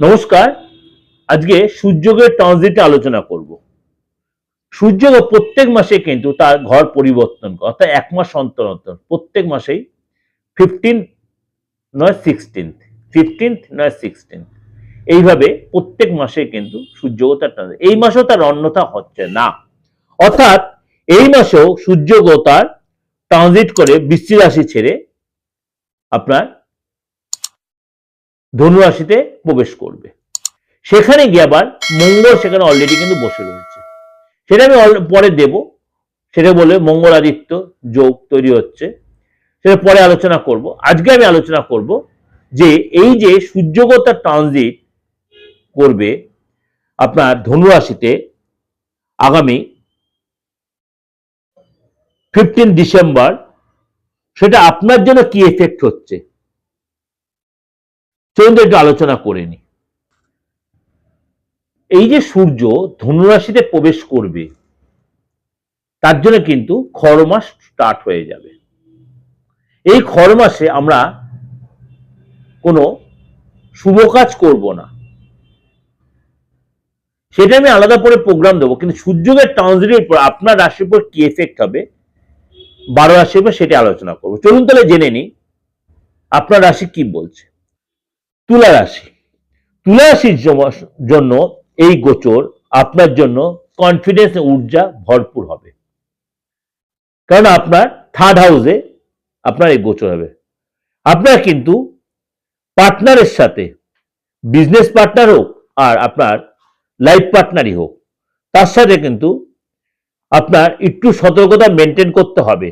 নমস্কার, আজকে সূর্যকে ট্রানজিটে আলোচনা করব। সূর্য প্রত্যেক মাসে কিন্তু তার ঘর পরিবর্তন করে, অর্থাৎ এক মাস অন্তর অন্তর, প্রত্যেক মাসেই ফিফটিন নয় সিক্সটিন্থ ফিফটিন্থ নয় সিক্সটিন্থ এইভাবে প্রত্যেক মাসে কিন্তু সূর্যগতার ট্রানজিট, এই মাসেও তার অন্যথা হচ্ছে না। অর্থাৎ এই মাসেও সূর্যগতার ট্রানজিট করে বৃষ্টি রাশি ছেড়ে আপনার ধনুরাশিতে প্রবেশ করবে। সেখানে গিয়ে আবার মঙ্গল সেখানে অলরেডি কিন্তু বসে রয়েছে। সেটা আমি পরে দেব। সেটা বলে মঙ্গল আদিত্য যোগ তৈরি হচ্ছে। সেটা পরে আলোচনা করব। আজকে আমি আলোচনা করব যে এই যে সূর্যগতার ট্রানজিট করবে আপনার ধনুরাশিতে আগামী ফিফটিন ডিসেম্বর, সেটা আপনার জন্য কি এফেক্ট হচ্ছে? চলুন একটু আলোচনা করে নি। এই যে সূর্য ধনুরাশিতে প্রবেশ করবে, তার জন্য কিন্তু খড় মাস স্টার্ট হয়ে যাবে। এই খড় মাসে আমরা কোনো শুভ কাজ করব না। সেটা আমি আলাদা করে প্রোগ্রাম দেবো, কিন্তু সূর্যের ট্রানজিটের উপর আপনার রাশির উপর কি এফেক্ট হবে, বারো রাশির উপর সেটা আলোচনা করব। চলুন তাহলে জেনে নিই আপনার রাশি কি বলছে? তুলা রাশি তুলা রাশির জন্য এই গোচর আপনার জন্য কনফিডেন্স ঊর্জা ভরপুর হবে। কারণ আপনার থার্ড হাউসে আপনার এই গোচর হবে। আপনার কিন্তু পার্টনারের সাথে বিজনেস পার্টনার হোক আর আপনার লাইফ পার্টনারই হোক, তার সাথে কিন্তু আপনার একটু সতর্কতা মেনটেন করতে হবে।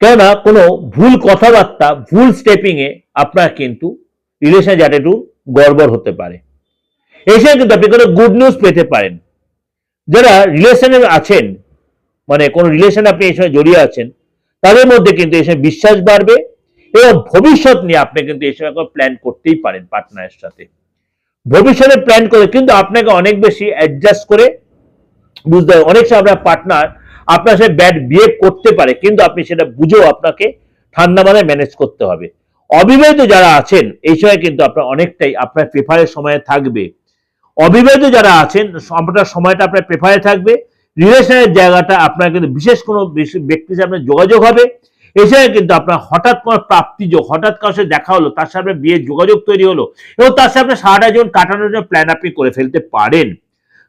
কেননা কোনো ভুল কথাবার্তা, ভুল স্টেপিংয়ে আপনার কিন্তু রিলেশন যাতে একটু গড়বড় হতে পারে। এসে কিন্তু আপনি কোনো গুড নিউজ পেতে পারেন। যারা রিলেশনে আছেন মানে কোন রিলেশনে আপনি এই সময় জড়িয়ে আছেন, তাদের মধ্যে কিন্তু এই সময় বিশ্বাস বাড়বে এবং ভবিষ্যৎ নিয়ে আপনি কিন্তু এই সময় প্ল্যান করতেই পারেন পার্টনারের সাথে। ভবিষ্যতে প্ল্যান করে কিন্তু আপনাকে অনেক বেশি অ্যাডজাস্ট করে বুঝতে হবে। অনেক সময় আপনার পার্টনার আপনার সাথে ব্যাড বিহেভ করতে পারে, কিন্তু আপনি সেটা বুঝেও আপনাকে ঠান্ডা মাথায় ম্যানেজ করতে হবে। অবিবাহিত যারা আছেন, এই সময় কিন্তু আপনার অনেকটাই আপনার প্রেফারের সময় থাকবে। অবিবাহিত যারা আছেন আপনার সময়টা আপনার প্রেফারে থাকবে। রিলেশনের জায়গাটা আপনার কিন্তু বিশেষ কোনো ব্যক্তির সাথে আপনার যোগাযোগ হবে। এছাড়া কিন্তু আপনার হঠাৎ কোনো প্রাপ্তি যোগ, হঠাৎ কারোর সাথে দেখা হলো, তার সাথে বিয়ের যোগাযোগ তৈরি হলো এবং তার সাথে আপনার সারাটা জীবন কাটানোর জন্য প্ল্যান আপনি করে ফেলতে পারেন।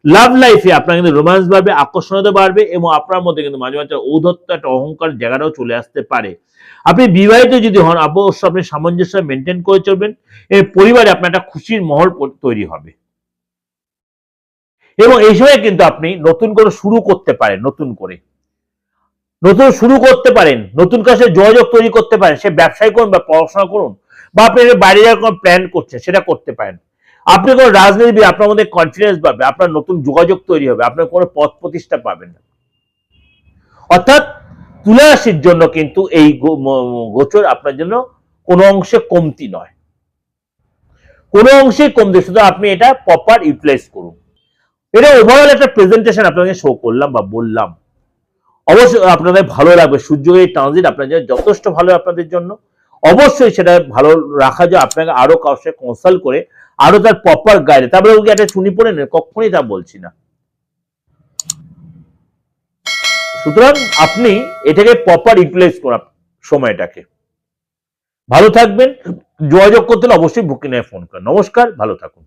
লাভ লাইফে আপনার কিন্তু রোমান্স বাড়বে আকর্ষণতা বাড়বে এবং আপনার মধ্যে কিন্তু মাঝে মাঝে ঔদ্ধত্য একটা অহংকার জায়গাটাও চলে আসতে পারে। আপনি বিবাহিত যদি হন অবশ্য আপনি সামঞ্জস্য মেনটেন করে চলবেন এই পরিবারে আপনার একটা খুশির মহল তৈরি হবে। এবং এই সময় কিন্তু আপনি নতুন করে শুরু করতে পারেন, নতুন করে। নতুন শুরু করতে পারেন, নতুন কাছে যোগাযোগ তৈরি করতে পারেন, সে ব্যবসায় করুন বা পড়াশোনা করুন, বা আপনি বাইরে যাওয়ার কোনো প্ল্যান করছেন, সেটা করতে পারেন। আপনি কোনো রাজনীতিবিদ আপনার মধ্যে কনফিডেন্স পাবে আপনার নতুন যোগাযোগ তৈরি হবে, আপনার কোনো পথ প্রতিষ্ঠা পাবেন না। অর্থাৎ তুলা রাশির জন্য কিন্তু এই গোচর আপনার জন্য কোনো অংশে কমতি নয়। কোনো অংশে কমতি শুধু আপনি এটা প্রপার ইউটিলাইজ করুন। এটা ওভারঅল একটা প্রেজেন্টেশন আপনাকে শো করলাম বা বললাম। অবশ্যই আপনাদের ভালো লাগবে সূর্যের ট্রানজিট জন্য যথেষ্ট ভালো আপনাদের জন্য। অবশ্যই সেটা ভালো রাখা যায়, আপনাকে আরও সাথে কনসাল্ট করে আরও তার প্রপার গাইড তারপরে ওকে একটা চুনি পড়ে নেন কখনই তা বলছি না। সুতরাং আপনি এটাকে প্রপার ইউটিলাইজ করুন সময়টাকে। ভালো থাকবেন। যোগাযোগ করতে হলে অবশ্যই বুকিং ফোন করেন। নমস্কার, ভালো থাকুন।